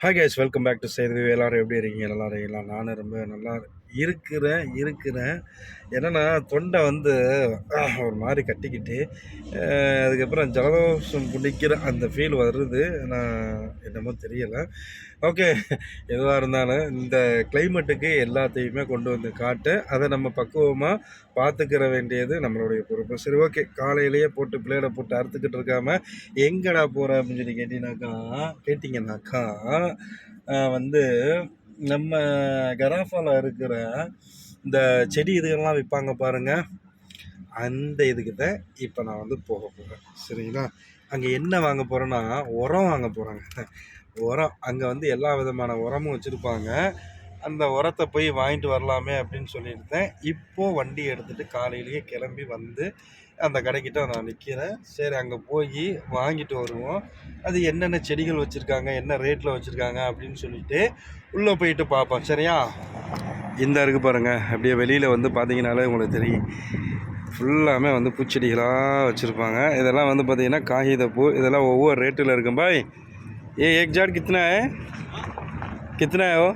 Hi guys welcome back to Sethu எல்லாரும் எப்படி இருக்கீங்க? நல்லா இருக்கீங்களா? நானும் ரொம்ப நல்லா இருக்கிறேன் இருக்கிறேன். என்னென்னா தொண்டை வந்து ஒரு மாதிரி கட்டிக்கிட்டு அதுக்கப்புறம் ஜலதோஷம் பிடிக்கிற அந்த ஃபீல் வருது. நான் என்னமோ தெரியலை. ஓகே எதுவாக இருந்தாலும் இந்த கிளைமேட்டுக்கு எல்லாத்தையுமே கொண்டு வந்து காட்டு. அதை நம்ம பக்குவமாக பார்த்துக்கிற வேண்டியது நம்மளுடைய பொறுப்பு. சரி ஓகே காலையிலேயே போட்டு பிளேடை போட்டு அறுத்துக்கிட்டு இருக்காமல் எங்கடா போகிற அப்படின்னு சொல்லி கேட்டீங்கன்னாக்கா கேட்டிங்கன்னாக்கா வந்து நம்ம கராஃபாவில் இருக்கிற இந்த செடி இதுகள்லாம் விற்பாங்க பாருங்க. அந்த இதுக்கு தான் இப்போ நான் வந்து போக போகிறேன் சரிங்களா? அங்கே என்ன வாங்க போகிறேன்னா உரம் வாங்க போகிறாங்க உரம் அங்கே வந்து எல்லா விதமான உரமும் வச்சுருப்பாங்க. அந்த உரத்தை போய் வாங்கிட்டு வரலாமே அப்படின்னு சொல்லியிருந்தேன். இப்போது வண்டி எடுத்துகிட்டு காலையிலேயே கிளம்பி வந்து அந்த கடைக்கிட்ட நான் நிற்கிறேன் சரி அங்கே போய் வாங்கிட்டு வருவோம். அது என்னென்ன செடிகள் வச்சுருக்காங்க என்ன ரேட்டில் வச்சுருக்காங்க அப்படின்னு சொல்லிட்டு உள்ளே போயிட்டு பார்ப்போம். சரியா? இந்த இருக்குது பாருங்கள் அப்படியே வெளியில் வந்து பார்த்தீங்கனாலே உங்களுக்கு தெரியும். ஃபுல்லாமே வந்து பூச்செடிகளாக வச்சுருப்பாங்க. இதெல்லாம் வந்து பார்த்திங்கன்னா காகிதப்பூ இதெல்லாம் ஒவ்வொரு ரேட்டில் இருக்கும். பாய். ஏ ஏக் ஜாட் கித்தனா? ஏ கித்தனா? ஹோ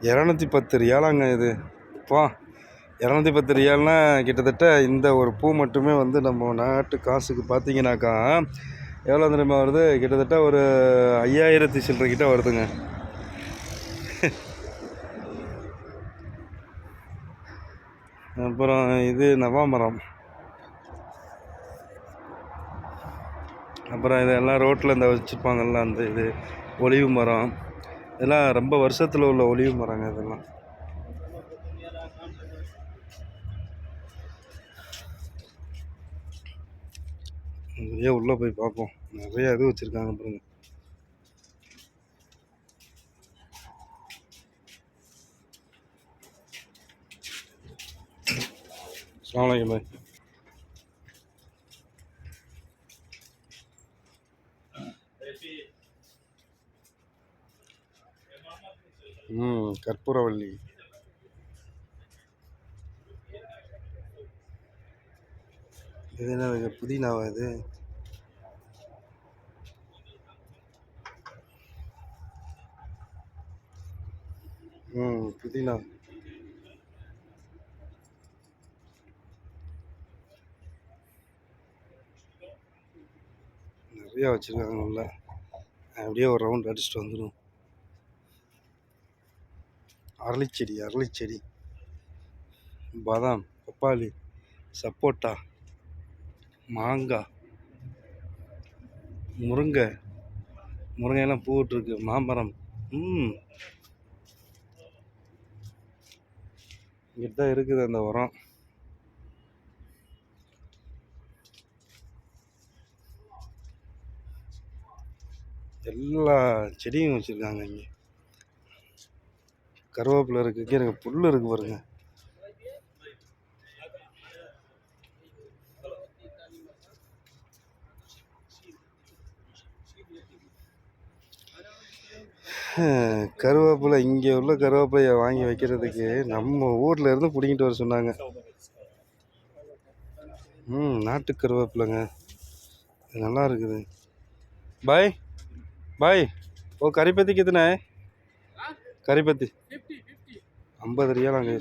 இரநூத்தி பத்து ரியாலாங்க இது. பா. இரநூத்தி பத்து ரியால்னா கிட்டத்தட்ட இந்த ஒரு பூ மட்டுமே வந்து நம்ம நாட்டு காசுக்கு பார்த்தீங்கன்னாக்கா எவ்வளோ தெரியுமா வருது? கிட்டத்தட்ட ஒரு ஐயாயிரத்தி சில்லரை கிட்ட வருதுங்க. அப்புறம் இது நவாமரம் அப்புறம் இதெல்லாம் ரோட்டில் இந்த வச்சுருப்பாங்கள்ல அந்த இது ஒளிவு மரம். இதெல்லாம் ரொம்ப வருஷத்தில் உள்ள ஒளிவு மரங்க இதெல்லாம். நிறைய உள்ளே போய் பார்ப்போம். நிறைய இது வச்சுருக்காங்க பாருங்க. அஸ்ஸலாமு பாய். ம் கற்பூரவள்ளி இது என்ன புதினாவா இது? ம் புதினா. நிறையா வச்சுருக்காங்க நல்லா. அப்படியே ஒரு ரவுண்ட் அடிச்சுட்டு வந்துடும் அரளிச்செடி அரளிச்செடி. பாதாம் பப்பாளி சப்போட்டா. மாங்காய் முருங்கை முருங்கையெல்லாம் பூவிட்டுருக்கு மாமரம் ம் இங்கிட்ட தான் இருக்குது அந்த உரம். எல்லா செடியும் வச்சுருக்காங்க இங்கே. கருவேப்பிலை இருக்குது இங்கே எனக்கு புல் இருக்குது பாருங்கள் கருவேப்பிலை இங்கே உள்ள கருவேப்பிலையை வாங்கி வைக்கிறதுக்கு நம்ம ஊரில் இருந்து பிடிங்கிட்டு வர சொன்னாங்க. ம் நாட்டு கருவேப்பிலைங்க. நல்லா இருக்குது. பாய் பாய். ஓ கறிப்பத்தி கித்தனை? கறிப்பத்தி. ஐம்பது ரியாலாங்க.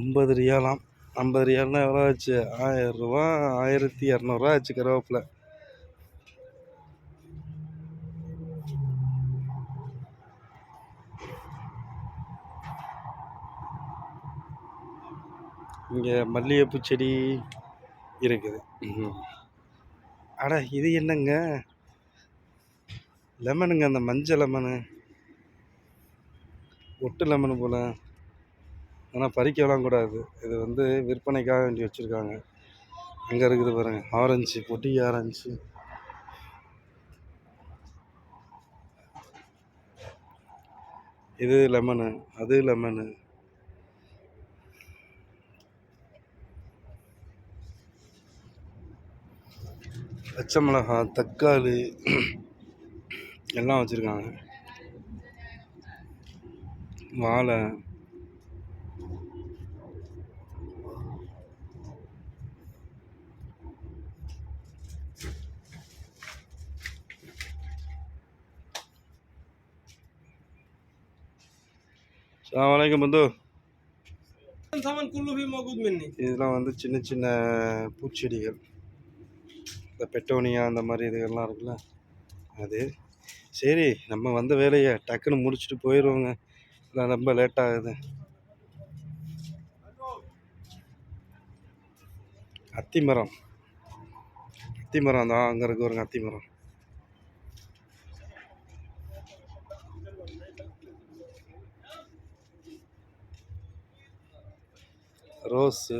ஐம்பது ரியாலாம். ஐம்பது ரியால்னா எவ்வளோ ஆச்சு? ஆயிரம் ரூபா ஆயிரத்தி இரநூறுவா ஆச்சு கருவேப்பிலை. இங்கே மல்லிகைப்பூ செடி இருக்குது. அட இது என்னங்க? லெமனுங்க அந்த மஞ்சள் லெமனு. ஒட்டு லெமனு போல். ஆனால் பறிக்கலாம் கூடாது. இது வந்து விற்பனைக்காக வேண்டி வச்சுருக்காங்க. அங்கே இருக்குது பாருங்கள் ஆரஞ்சு பொடி ஆரஞ்சு இது லெமனு அது லெமனு பச்சை மிளகா தக்காளி எல்லாம் வச்சுருக்காங்க. வாழை. அலாம் வலைக்கம் பந்து. இதெல்லாம் வந்து சின்ன சின்ன பூச்செடிகள். இந்த பெட்டோனியா அந்த மாதிரி இதுகள்லாம் இருக்குல்ல. அது. சரி நம்ம வந்த வேலையை டக்குன்னு முடிச்சுட்டு போயிடுவோங்க. இல்லை ரொம்ப லேட் ஆகுது. அத்தி மரம் தான் அங்கே இருக்க ஒரு அத்திமரம். ரோஸு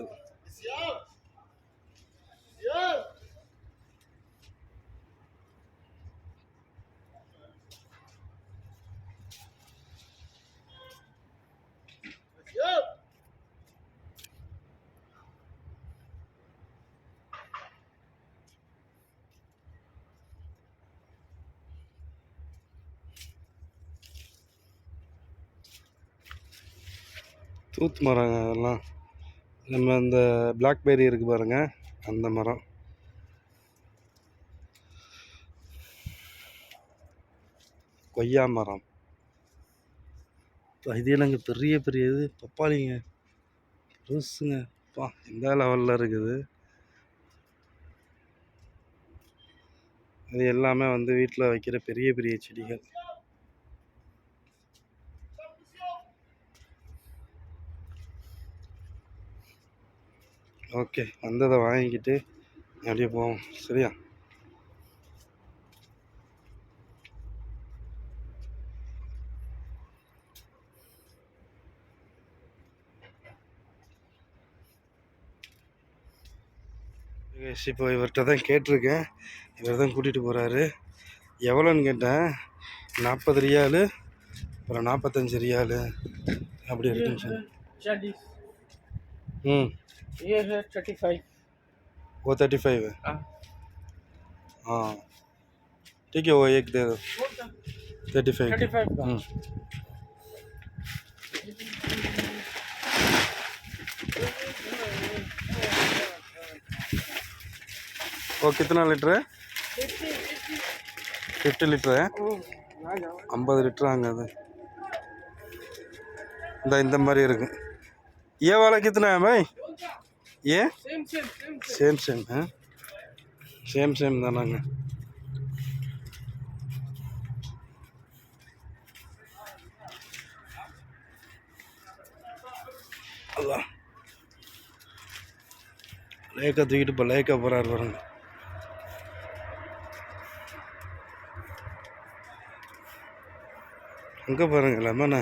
தூத் மரம் அதெல்லாம் நம்ம இந்த பிளாக்பெரி இருக்கு பாருங்க அந்த மரம். கொய்யா மரம். அப்பா, இது பெரிய பெரிய இது? பப்பாளிங்க. ரோஸுங்க. பா இந்த லெவலில் இருக்குது. இது எல்லாமே வந்து வீட்டில் வைக்கிற பெரிய பெரிய செடிகள். ஓகே வந்ததை வாங்கிக்கிட்டு அப்படியே போவோம். சரியா? இப்போ இவர்கிட்ட தான் கேட்டிருக்கேன். இவர் தான் கூட்டிகிட்டு போகிறாரு எவ்வளோன்னு கேட்டேன். நாற்பது ரியாலு அப்புறம் நாற்பத்தஞ்சு ரியாலு. அப்படி இருக்குன்னு சொல்லி ம். ये है थर्टी फाइव वो थर्टी फाइव है हाँ हाँ ठीक है वो एक दे दो थर्टी फाइव थर्टी फाइव का हम्म वो कितना लीटर है ஃபிஃப்டி லிட்டரு ஐம்பது லிட்டர் ஆங்க அது இந்த இந்த மாதிரி இருக்கும் ये वाला कितना है भाई ஏன் சேம் சேம் ஆ சேம் சேம் தானாங்க. அதான் லேக்கை தூக்கிட்டு இப்போ லேக்கா போகிறார் பாருங்க. அங்கே பாருங்கள் லெமனை.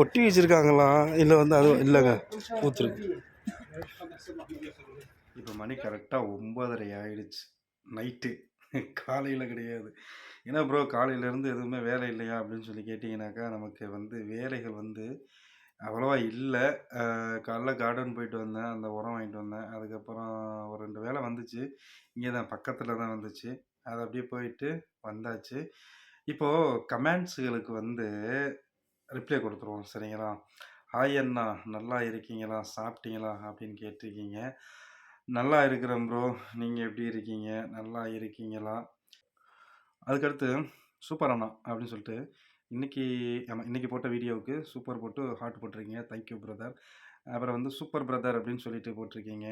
ஒட்டி வச்சிருக்காங்களா? இல்லை வந்து அது இல்லைங்க. பூத்துருக்கு இப்போ மணி கரெக்டாக ஒம்பதரை ஆயிடுச்சு. நைட்டு காலையில் கிடையாது. ஏன்னா ப்ரோ காலையிலேருந்து எதுவுமே வேலை இல்லையா அப்படின்னு சொல்லி கேட்டிங்கனாக்கா நமக்கு வந்து வேலைகள் வந்து அவ்வளோவா இல்லை. காலைல கார்டன் போயிட்டு வந்தேன் அந்த உரம் வாங்கிட்டு வந்தேன். அதுக்கப்புறம் ஒரு ரெண்டு வேலை வந்துச்சு. இங்கே தான் பக்கத்தில் தான் வந்துச்சு. அது அப்படியே போயிட்டு வந்தாச்சு. இப்போது கமெண்ட்ஸுகளுக்கு வந்து ரிப்ளை கொடுத்துருவோம். சரிங்களா? ஹாய் அண்ணா நல்லா இருக்கீங்களா? சாப்பிட்டீங்களா? அப்படின்னு கேட்டிருக்கீங்க. நல்லா இருக்கிறேன் ப்ரோ. நீங்கள் எப்படி இருக்கீங்க? நல்லா இருக்கீங்களா? அதுக்கடுத்து சூப்பர் அண்ணா அப்படின்னு சொல்லிட்டு இன்றைக்கி ஆமாம் இன்றைக்கி போட்ட வீடியோவுக்கு சூப்பர் போட்டு ஹார்ட் போட்டிருக்கீங்க. தேங்க்யூ பிரதர் அப்புறம் வந்து சூப்பர் பிரதர் அப்படின்னு சொல்லிட்டு போட்டிருக்கீங்க.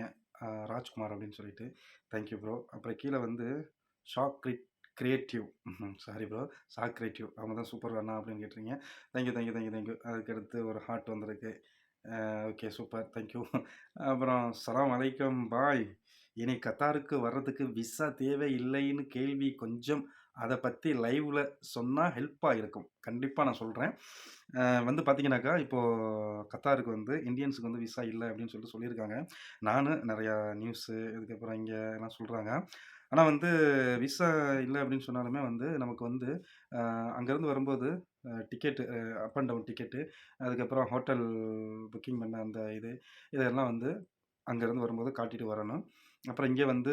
ராஜ்குமார் அப்படின்னு சொல்லிட்டு. தேங்க்யூ ப்ரோ அப்புறம் கீழே வந்து ஷாக் கிரி creative sorry bro shock creative அவங்க தான் சூப்பர் அண்ணா அப்படின்னு கேட்டிருக்கீங்க. தேங்க்யூ தேங்க்யூ தேங்க்யூ தேங்க்யூ அதுக்கடுத்து ஒரு ஹார்ட் வந்திருக்கு. ஓகே சூப்பர் தேங்க்யூ அப்புறம் சலாம் வலைக்கம் பாய் இனி கத்தாருக்கு வர்றதுக்கு விசா தேவை இல்லைன்னு கேள்வி கொஞ்சம் அதை பற்றி லைவில் சொன்னால் ஹெல்ப்பாக இருக்கும் கண்டிப்பாக நான் சொல்கிறேன் வந்து பார்த்தீங்கன்னாக்கா இப்போது கத்தாருக்கு வந்து இந்தியன்ஸுக்கு வந்து விசா இல்லை அப்படின்னு சொல்லிட்டு சொல்லியிருக்காங்க. நானும் நிறையா நியூஸு இதுக்கப்புறம் இங்கே எல்லாம் சொல்கிறாங்க ஆனால் வந்து விசா இல்லை அப்படின்னு சொன்னாலுமே வந்து நமக்கு வந்து அங்கேருந்து வரும்போது ticket up and down ticket அதுக்கப்புறம் ஹோட்டல் புக்கிங் பண்ண அந்த இது இதெல்லாம் வந்து அங்கேருந்து வரும்போது காட்டிட்டு வரணும். அப்புறம் இங்கே வந்து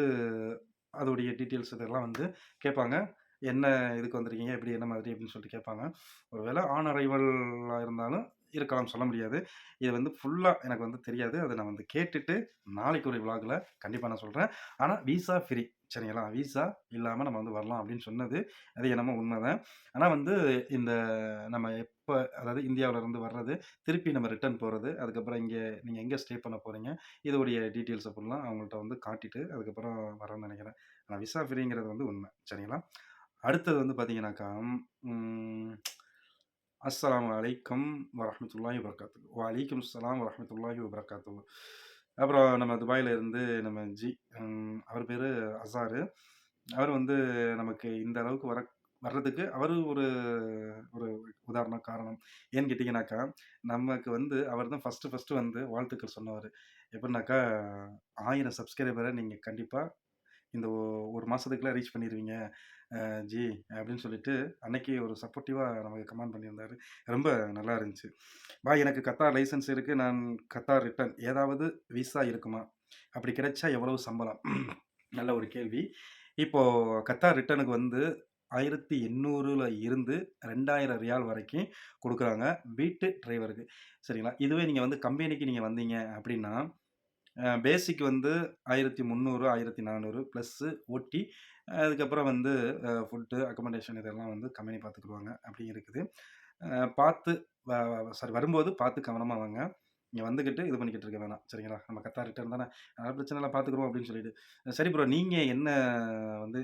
அதோடைய டீட்டெயில்ஸ் இதெல்லாம் வந்து கேட்பாங்க. என்ன இதுக்கு வந்திருக்கீங்க? எப்படி? என்ன மாதிரி? அப்படின்னு சொல்லிட்டு கேட்பாங்க. ஒருவேளை ஆன் அரைவலாக இருந்தாலும் இருக்கலாம் சொல்ல முடியாது. இது வந்து ஃபுல்லாக எனக்கு வந்து தெரியாது. அதை நான் வந்து கேட்டுட்டு நாளைக்கு ஒரு விலாகில் கண்டிப்பாக நான் சொல்கிறேன் ஆனால் விசா ஃப்ரீ சரிங்களா? விசா இல்லாமல் நம்ம வந்து வரலாம் அப்படின்னு சொன்னது, அது என்னமோ உண்மதான். ஆனால் வந்து இந்த நம்ம எப்போ அதாவது இந்தியாவிலேருந்து வர்றது, திருப்பி நம்ம ரிட்டர்ன் போகிறது அதுக்கப்புறம் இங்கே நீங்கள் எங்கே ஸ்டே பண்ண போகிறீங்க இதோடைய டீட்டெயில்ஸ் ஃபுல்லா அவங்கள்ட்ட வந்து காட்டிட்டு, அதுக்கப்புறம் வரேன்னு நினைக்கிறேன் ஆனால் விசா ஃப்ரீங்கிறது வந்து உண்மை சரிங்களா? அடுத்தது வந்து பார்த்தீங்கன்னாக்கா, அஸ்லாம் வலைக்கம் வரமத்துல்லாஹி வரஹ்மத்துல்லாஹி வலைக்கம் அஸ்லாம் வரமத்துல்லாஹி வரஹ்மத்துல்லாஹி அப்புறம் நம்ம துபாயில் இருந்து நம்ம ஜி அவர் பேர் அசாரு. அவர் வந்து நமக்கு இந்த அளவுக்கு வர வர்றதுக்கு அவர் ஒரு ஒரு உதாரண காரணம். ஏன்னு கேட்டிங்கன்னாக்கா நமக்கு வந்து அவர் தான் ஃபர்ஸ்ட்டு ஃபஸ்ட்டு வந்து வாழ்த்துக்கள் சொன்னவர். எப்படின்னாக்கா, ஆயிரம் சப்ஸ்கிரைபரை நீங்கள் கண்டிப்பாக இந்த ஒரு 1 ரீச் பண்ணிடுவீங்க ஜி அப்படின்னு சொல்லிட்டு அன்னைக்கு ஒரு சப்போர்ட்டிவாக நமக்கு கமெண்ட் பண்ணியிருந்தார் ரொம்ப நல்லா இருந்துச்சு. பாய் எனக்கு கத்தார் லைசென்ஸ் இருக்குது நான் கத்தார் ரிட்டர்ன் ஏதாவது விசா இருக்குமா? அப்படி கிடைச்சா எவ்வளவு சம்பளம்? நல்ல ஒரு கேள்வி. இப்போது கத்தார் ரிட்டனுக்கு வந்து 1800ல இருந்து 2000 ரியால் வரைக்கும் கொடுக்குறாங்க வீட்டு டிரைவருக்கு. சரிங்களா? இதுவே நீங்கள் வந்து கம்பெனிக்கு நீங்கள் வந்தீங்க அப்படின்னா, பேசிக் வந்து ஆயிரத்தி முன்னூறு ஆயிரத்தி நானூறு ப்ளஸ்ஸு ஓட்டி அதுக்கப்புறம் வந்து ஃபுட்டு, அக்கமடேஷன் இதெல்லாம் வந்து கம்பெனி பார்த்துக்குருவாங்க. அப்படி இருக்குது. பார்த்து சாரி வரும்போது பார்த்து கவனமாக வாங்க. நீங்கள் வந்துக்கிட்டு இது பண்ணிக்கிட்டு இருக்க வேணாம். சரிங்களா? நம்ம கத்தார் ரிட்டர்ன் தானே. அதனால் பிரச்சனைலாம் பார்த்துக்குறோம் அப்படின்னு சொல்லிட்டு. சரி ப்ரோ நீங்கள் என்ன வந்து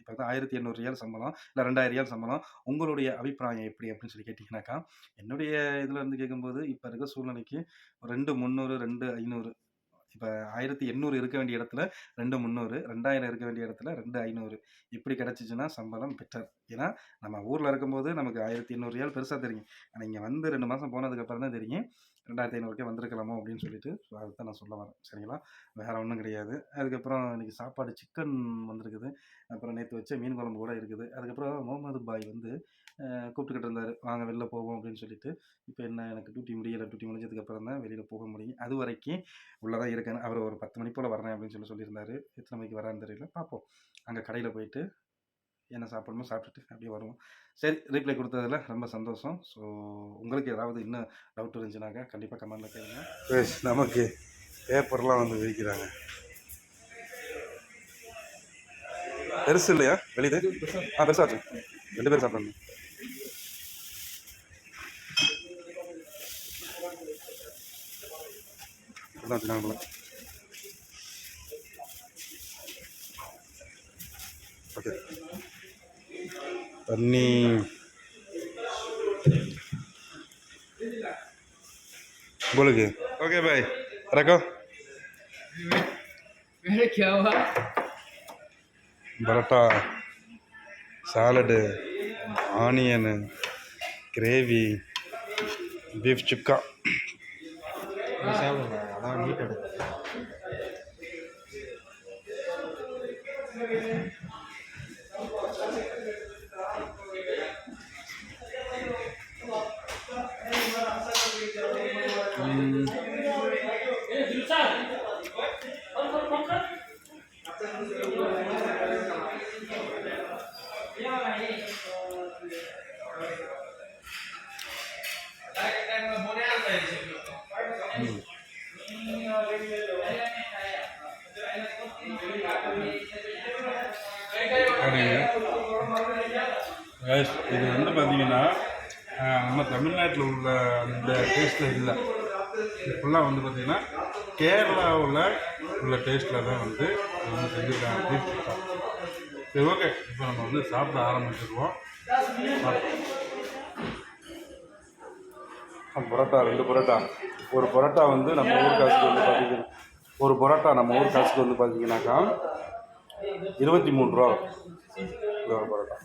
இப்போ வந்து ஆயிரத்தி எண்ணூறு ரியால் சம்பளம், இல்லை ரெண்டாயிரம் ரியால் சம்பளம். உங்களுடைய அபிப்பிராயம் எப்படி? அப்படின்னு சொல்லி கேட்டிங்கனாக்கா என்னுடைய இதில் இருந்து கேட்கும்போது, இப்போ இருக்க சூழ்நிலைக்கு 2300, 2500 இப்போ ஆயிரத்தி எண்ணூறு இருக்க வேண்டிய இடத்துல 2300, 2000 இருக்க வேண்டிய இடத்துல 2500 இப்படி கிடச்சிச்சின்னா சம்பளம் பெட்டர். ஏன்னா, நம்ம ஊரில் இருக்கும்போது நமக்கு 1800 ரியால் பெருசாக தெரியும். ஆனால் இங்கே வந்து ரெண்டு மாதம் போனதுக்கப்புறம் தான் தெரியும். 2500க்கே வந்திருக்கலாமோ அப்படின்னு சொல்லிட்டு, ஸோ அதத்தான் நான் சொல்ல வரேன். சரிங்களா? வேறு ஒன்றும் கிடையாது. அதுக்கப்புறம் இன்னைக்கு சாப்பாடு சிக்கன் வந்திருக்குது. அப்புறம் நேற்று வச்ச மீன் குழம்பு கூட இருக்குது. அதுக்கப்புறம் முகமது பாய் வந்து கூப்பிட்டுக்கிட்டு இருந்தாரு. வாங்க வெளில போவோம் அப்படின்னு சொல்லிட்டு. இப்ப என்ன எனக்கு டியூட்டி முடியல. டியூட்டி முடிஞ்சதுக்கு அப்புறம் தான் வெளியில போக முடியும். அதுவரைக்கும் உள்ள தான் இருக்கேன். அவரு ஒரு 10 மணி போல வரேன் அப்படின்னு சொல்லி சொல்லியிருந்தாரு. எத்தன மணிக்கு வராருன்னு தெரியல. பார்ப்போம். அங்க கடையில போயிட்டு என்ன சாப்பிடணுமோ சாப்பிட்டுட்டு அப்படியே வருவோம். சரி ரீப்ளை குடுத்ததுல ரொம்ப சந்தோஷம். ஸோ உங்களுக்கு ஏதாவது இன்னும் டவுட் இருந்துச்சுனாக்கா கண்டிப்பா கமெண்ட்ல கேளுங்க. நமக்கு பேப்பர்லாம் வந்து விரிக்கிறாங்க. பெருசு இல்லையா? வெளிது? ஆ பெருசாச்சு. 2 பேரும் சாப்பிடணும். இப்படிதான் வச்சிருக்காங்க போல. ஓகே. தண்ணி बोलोगे ओके भाई रखो अरे क्या हुआ parotta salad onion gravy beef chukka அதான் నీటాడు Thank you. இது வந்து பார்த்தீங்கன்னா நம்ம தமிழ்நாட்டில் உள்ள அந்த டேஸ்ட்டில் இல்லை. இப்போல்லாம் ஃபுல்லாக வந்து பார்த்திங்கன்னா கேரளாவில் உள்ள டேஸ்ட்டில் தான் வந்து இது வந்து செஞ்சுருக்காங்க பீஃப் சரி ஓகே இப்போ நம்ம வந்து சாப்பிட ஆரம்பிச்சிருவோம். பரோட்டா ரெண்டு பரோட்டா. ஒரு பரோட்டா வந்து நம்ம ஊர் காசுக்கு வந்து பார்த்தீங்கன்னா ஒரு பரோட்டா நம்ம ஊர் காசுக்கு வந்து பார்த்தீங்கன்னாக்கா இருபத்தி மூணு ரூபா வரும். ஒரு பரோட்டா.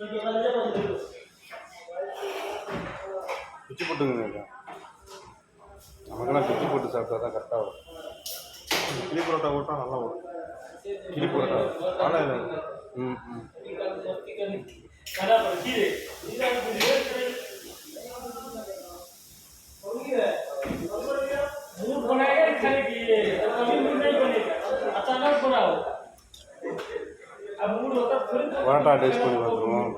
குச்சி போட்டுங்க நமக்கெல்லாம் குச்சி போட்டு சாப்பிட்டா தான் கரெக்டாக வரும் கிளி பரோட்டா போட்டா நல்லா வரும் கிளி பரோட்டா ஆனால் ம் ம் மூணு அச்சானா போறாங்க பரோட்டா டேஸ்ட் பண்ணி பார்த்துருவோம்.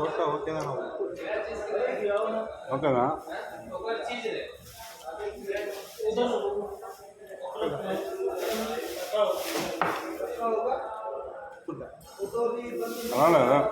ஓகே ஓகே தான் ஓகே தான். அதனால்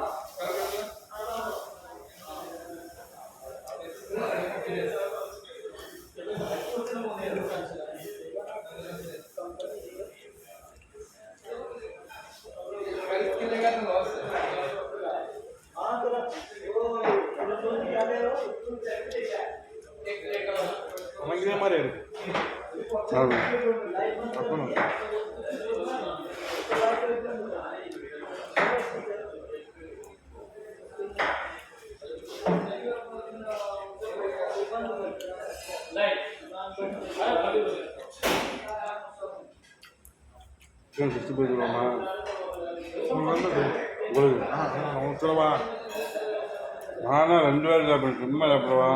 நானா ரெண்டு பேரும் சாப்பிடுவேன் சும்மா சாப்பிடுவா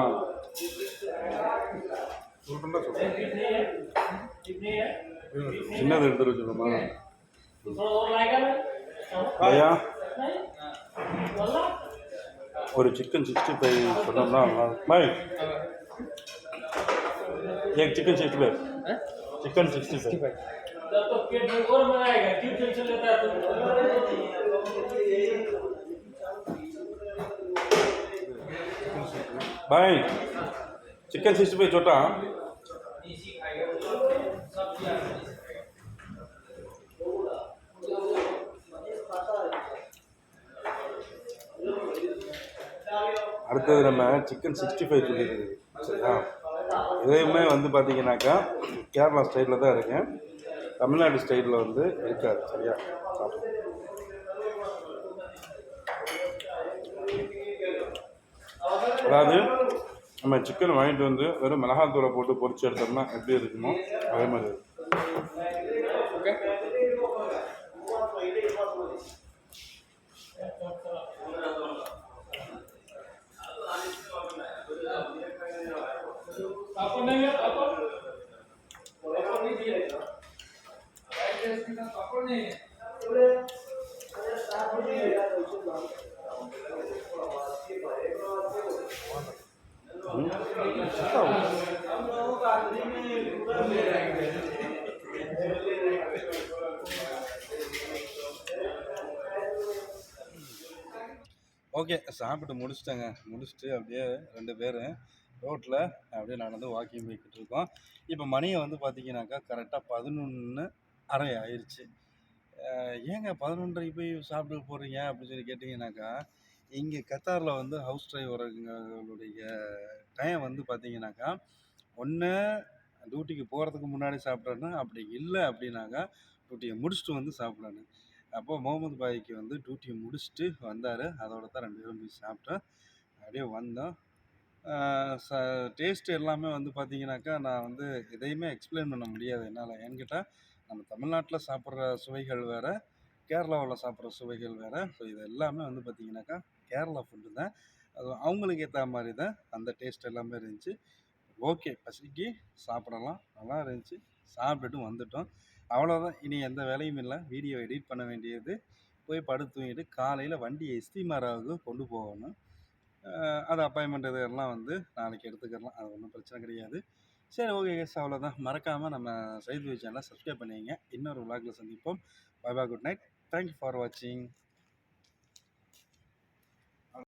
சொல்கிறேன்டா சொல்கிறேன் कितनी है சின்னது எடுத்துட்டு சொல்லுமா थोड़ा और लाएगा ना ஐயா नहीं वाला ஒரு சிக்கன் சிக்ஸ்டி ஃபைவ் சொன்னோம்னா நல்லா இருக்கும். பாய் एक chicken sixty five chicken sixty five तब तो पेट में और बनाएगा क्यों टेंशन लेता है तुम भाई चिकन सिक्सटी फाइव छोटा அடுத்தது நம்ம சிக்கன் சிக்ஸ்டி ஃபைவ் சொல்லியிருக்குது சரியா இதையுமே வந்து பார்த்தீங்கன்னாக்கா கேரளா ஸ்டைலில் தான் இருக்கேன் தமிழ்நாடு ஸ்டைலில் வந்து இருக்காது சரியா அதாவது நம்ம சிக்கன் வாங்கிட்டு வந்து வெறும் மிளகாத்தூளை போட்டு பொறிச்சு எடுத்தோம்னா எப்படி இருக்குமோ அதே மாதிரி இருக்கும். சாப்பிட்டு முடிச்சிட்டேங்க. முடிச்சுட்டு அப்படியே ரெண்டு பேரும் ரோட்டில் அப்படியே நடந்து வாக்கிங் போய்கிட்டு இருக்கோம். இப்போ மணியை வந்து பார்த்தீங்கன்னாக்கா கரெக்டாக பதினொன்று அரை ஆயிடுச்சு ஏங்க பதினொன்றரைக்கு போய் சாப்பிட்டு போகிறீங்க அப்படின்னு சொல்லி கேட்டிங்கனாக்கா இங்கே கத்தாரில் வந்து ஹவுஸ் டிரைவருங்களுடைய டைம் வந்து பார்த்தீங்கன்னாக்கா ஒன்று டியூட்டிக்கு போகிறதுக்கு முன்னாடி சாப்பிட்றேன்னா அப்படி இல்லை அப்படின்னாக்கா டியூட்டியை முடிச்சுட்டு வந்து சாப்பிடணும். அப்போ முகமது பாய்க்கு வந்து டியூட்டியை முடிச்சுட்டு வந்தார். அதோட தான் ரெண்டு பேரும் போய் சாப்பிட்டோம். அப்படியே வந்தோம். ச டேஸ்ட் எல்லாமே வந்து பார்த்தீங்கன்னாக்கா நான் வந்து எதையுமே எக்ஸ்பிளைன் பண்ண முடியாது. என்னால் ஏன்னு கேட்டால் நம்ம தமிழ்நாட்டில் சாப்பிட்ற சுவைகள் வேறு கேரளாவில் சாப்பிட்ற சுவைகள் வேறு. ஸோ இது எல்லாமே வந்து பார்த்திங்கனாக்கா கேரளா ஃபுட்டு தான். அது அவங்களுக்கு ஏற்ற மாதிரி தான் அந்த டேஸ்ட் எல்லாமே இருந்துச்சு. ஓகே பசிக்கு சாப்பிடலாம். நல்லா இருந்துச்சு. சாப்பிட்டுட்டு வந்துட்டோம். அவ்வளோதான் இனி எந்த வேலையும் இல்லை. வீடியோ எடிட் பண்ண வேண்டியது. போய் படுத்து தூங்கிட்டு காலையில் வண்டியை எஸ்டிமாராவுக்கு கொண்டு போகணும். அது அப்பாயின்மெண்ட் இதெல்லாம் வந்து நாளைக்கு எடுத்துக்கலாம் அது ஒன்றும் பிரச்சனை கிடையாது. சரி ஓகே கேஸ் அவ்வளோதான் மறக்காமல் நம்ம சைது சேனலை சப்ஸ்கிரைப் பண்ணிங்க இன்னொரு விளாகில் சந்திப்போம். Bye bye good night thank you for வாட்சிங்